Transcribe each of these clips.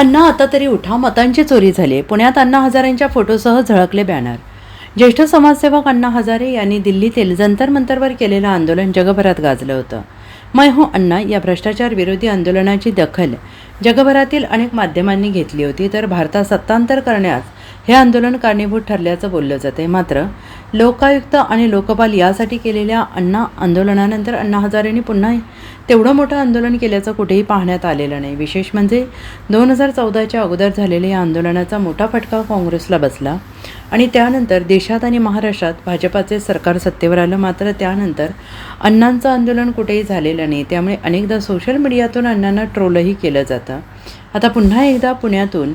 अण्णा आता तरी उठा. मतांची चोरी झाली. पुण्यात अण्णा हजारेंच्या फोटोसह झळकले बॅनर. ज्येष्ठ समाजसेवक अण्णा हजारे यांनी दिल्लीतील जंतर मंतरवर केलेलं आंदोलन जगभरात गाजलं होतं. मै हूं अण्णा या भ्रष्टाचार विरोधी आंदोलनाची दखल जगभरातील अनेक माध्यमांनी घेतली होती. तर भारतात सत्तांतर करण्यास हे आंदोलन कारणीभूत ठरल्याचं बोललं जाते मात्र लोकायुक्त आणि लोकपाल यासाठी केलेल्या अण्णा आंदोलनानंतर अण्णा हजारेंनी पुन्हा तेवढं मोठं आंदोलन केल्याचं कुठेही पाहण्यात आलेलं नाही. विशेष म्हणजे दोन हजार चौदाच्या अगोदर झालेल्या या आंदोलनाचा मोठा फटका काँग्रेसला बसला. आणि त्यानंतर देशात आणि महाराष्ट्रात भाजपाचे सरकार सत्तेवर आलं. मात्र त्यानंतर अण्णांचं आंदोलन कुठेही झालेलं नाही. त्यामुळे अनेकदा सोशल मीडियातून अण्णांना ट्रोलही केलं जातं. आता पुन्हा एकदा पुण्यातून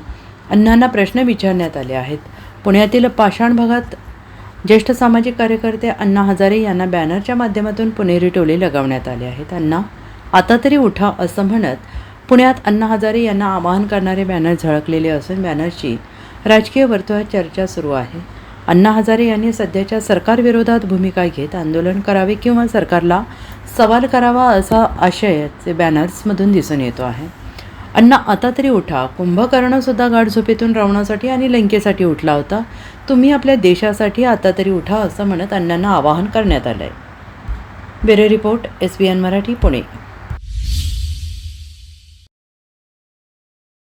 अण्णांना प्रश्न विचारण्यात आले आहेत. पुण्यातील पाषाण भागात ज्येष्ठ सामाजिक कार्यकर्ते अण्णा हजारे यांना बॅनरच्या माध्यमातून पुणेरी टोले लगावण्यात आले आहेत. अण्णा आता तरी उठा असं म्हणत पुण्यात अण्णा हजारे यांना आवाहन करणारे बॅनर झळकलेले असून बॅनरची राजकीय वर्तुळात चर्चा सुरू आहे. अण्णा हजारे यांनी सध्याच्या सरकारविरोधात भूमिका घेत आंदोलन करावे किंवा सरकारला सवाल करावा असा आशयाचे बॅनर्समधून दिसून येतो आहे. अण्णा आता तरी उठा. कुंभकर्णसुद्धा गाढ झोपेतून रावणासाठी आणि लंकेसाठी उठला होता. तुम्ही आपल्या देशासाठी आता तरी उठा असं म्हणत अण्णांना आवाहन करण्यात आलं आहे bureau report S B N Marathi Pune.